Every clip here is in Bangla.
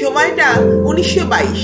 সময়টা উনিশশো বাইশ।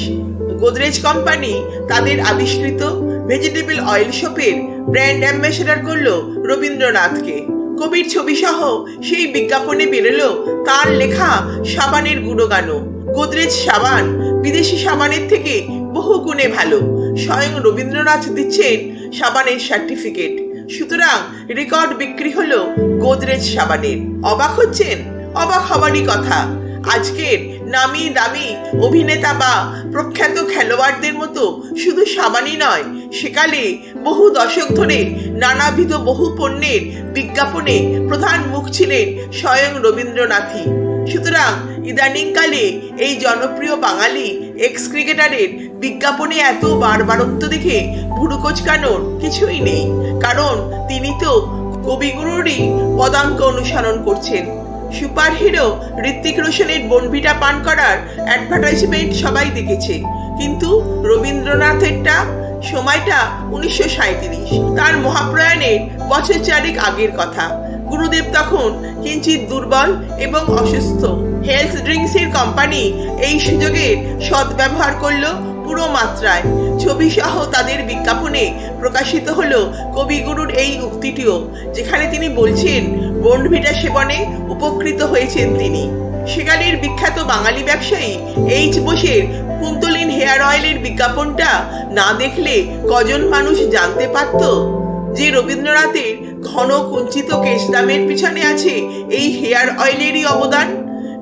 গোদরেজ কোম্পানি তাদের আবিষ্কৃত ভেজিটেবল অয়েল শপের ব্র্যান্ড অ্যাম্বাসেডর করল রবীন্দ্রনাথকে। কবির ছবি সহ সেই বিজ্ঞাপনে বেরোলো তার লেখা সাবানের গুণগানও। গোদরেজ সাবান বিদেশি সাবানের থেকে বহু গুণে ভালো। স্বয়ং রবীন্দ্রনাথ দিচ্ছেন সাবানের সার্টিফিকেট। সুতরাং রেকর্ড বিক্রি হলো গোদরেজ সাবানের। অবাক হচ্ছেন? অবাক হবারই কথা। আজকের নামি দামি অভিনেতা বা প্রখ্যাত খেলোয়াড়দের মতো শুধু সাবানই নয়, সেকালে বহু দশক ধরে নানাবিধ বহু পণ্যের বিজ্ঞাপনে প্রধান মুখ ছিলেন স্বয়ং রবীন্দ্রনাথই। সুতরাং ইদানিংকালে এই জনপ্রিয় বাঙালি এক্স ক্রিকেটারের বিজ্ঞাপনে এত বারবারত্ব দেখে ভুরু কোচকানোর কিছুই নেই, কারণ তিনি তো কবিগুরুরই পদাঙ্ক অনুসরণ করছেন। সুপারহিরো ঋত্বিক রোশনের বনভিটা পান করার অ্যাডভার্টাইজমেন্ট সবাই দেখেছে। কিন্তু রবীন্দ্রনাথেরটা সময়টা উনিশশো সাঁইত্রিশ। তার মহাপ্রয়াণের বছর চারেক আগের কথা। গুরুদেব তখন কিঞ্চিত দুর্বল এবং অসুস্থ। হেলথ ড্রিঙ্কসের কোম্পানি এই সুযোগের সদ্ব্যবহার করল পুরো মাত্রায়। ছবি সহ তাদের বিজ্ঞাপনে প্রকাশিত হলো কবিগুরুর এই উক্তিটিও, যেখানে তিনি বলছেন বনভিটা সেবনে উপকৃত হয়েছেন তিনি। সেকালের বিখ্যাত বাঙালি ব্যবসায়ী এইচ বোসের কুন্তলিন হেয়ার অয়েলের বিজ্ঞাপনটা না দেখলে কজন মানুষ জানতে পারত যে রবীন্দ্রনাথের ঘন কুঞ্চিত কেশদামের পিছনে আছে এই হেয়ার অয়েলেরই অবদান?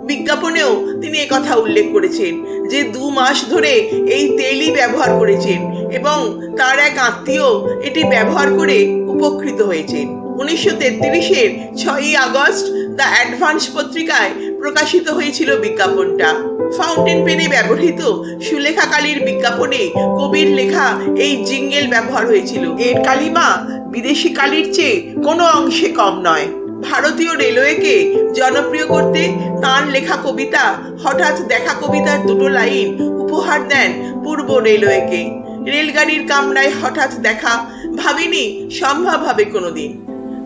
বিজ্ঞাপনেও তিনি একথা উল্লেখ করেছেন যে দু মাস ধরে এই তেলই ব্যবহার করেছেন এবং তার এক আত্মীয় এটি ব্যবহার করে উপকৃত হয়েছেন। উনিশশো তেত্রিশের ছয়ই আগস্ট দ্য অ্যাডভান্স পত্রিকায় প্রকাশিত হয়েছিল বিজ্ঞাপনটা। ফাউন্টেন পেনে ব্যবহৃত সুলেখা কালীর বিজ্ঞাপনে কবির লেখা এই জিঙ্গেল ব্যবহার হয়েছিল। এর কালিমা বিদেশি কালির চেয়ে কোনো অংশে কম নয়। ভারতীয় রেলওয়েকে জনপ্রিয় করতে তার লেখা কবিতা, হঠাৎ দেখা কবিতার দুটো লাইন উপহার দেন পূর্ব রেলওয়েকে। রেলগাড়ির কামরায় হঠাৎ দেখা ভাবিনি সম্ভব হবে কোনোদিন।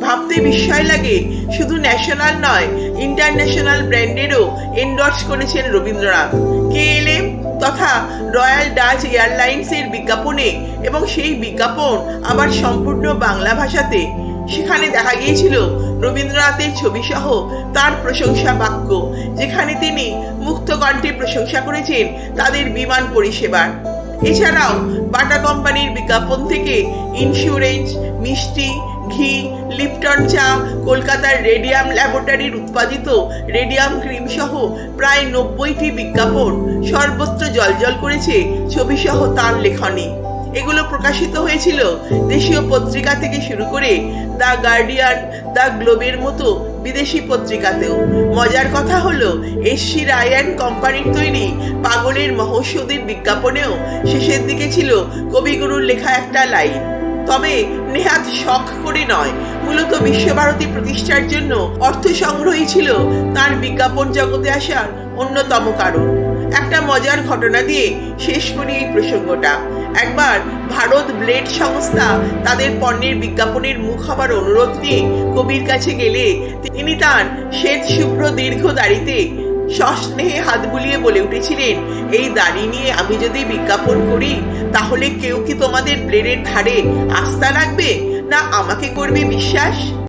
ভাবতে বিস্ময় লাগে। শুধু ন্যাশনাল নয় ইন্টারন্যাশনাল ব্র্যান্ডেরও এন্ডর্স করেছেন রবীন্দ্রনাথ। কেএলএম তথা রয়্যাল ডাচ এয়ারলাইন্সের বিজ্ঞাপনে এবং সেই বিজ্ঞাপন আবার সম্পূর্ণ বাংলা ভাষাতে। সেখানে দেখা গিয়েছিল রবীন্দ্রনাথের ছবি সহ তার প্রশংসা বাক্য, যেখানে তিনি মুক্ত কণ্ঠে প্রশংসা করেছেন তাদের বিমান পরিষেবার। এছাড়াও বাটা কোম্পানির বিজ্ঞাপন থেকে ইন্স্যুরেন্স মিষ্টি ঘি, লিপটন চা, কলকাতার রেডিয়াম ল্যাবরেটরির উৎপাদিত রেডিয়াম ক্রিম সহ প্রায় নব্বইটি বিজ্ঞাপন সর্বত্র জলজল করেছে ছবি সহ তার লেখনী। এগুলো প্রকাশিত হয়েছিল দেশীয় পত্রিকা থেকে শুরু করে দ্য গার্ডিয়ান, দ্য গ্লোবের মতো বিদেশি পত্রিকাতেও। মজার কথা হলো এসসি রায়ান কোম্পানির তৈরি পাগলের মহৌষধির বিজ্ঞাপনেও শেষের দিকে ছিল কবিগুরুর লেখা একটা লাইন। তবে নেহাত শখ করে নয়। মূলত বিশ্বভারতী প্রতিষ্ঠার জন্য অর্থ সংগ্রহই ছিল তার বিজ্ঞাপন জগতে আসার অন্যতম কারণ। একটা মজার ঘটনা দিয়ে শেষ করি এই প্রসঙ্গটা। একবার ভারত ব্লেড সংস্থা তাদের পণ্যের বিজ্ঞাপনের মুখ হবার অনুরোধ নিয়ে কবির কাছে গেলে তিনি তার শ্বেত শুভ্র দীর্ঘ দাড়িতে সস্নেহে হাত বুলিয়ে বলে উঠেছিলেন, এই দাড়ি নিয়ে আমি যদি বিজ্ঞাপন করি, তাহলে কেউ কি তোমাদের ব্লেডের ধারে আস্থা রাখবে? না আমাকে করবে বিশ্বাস?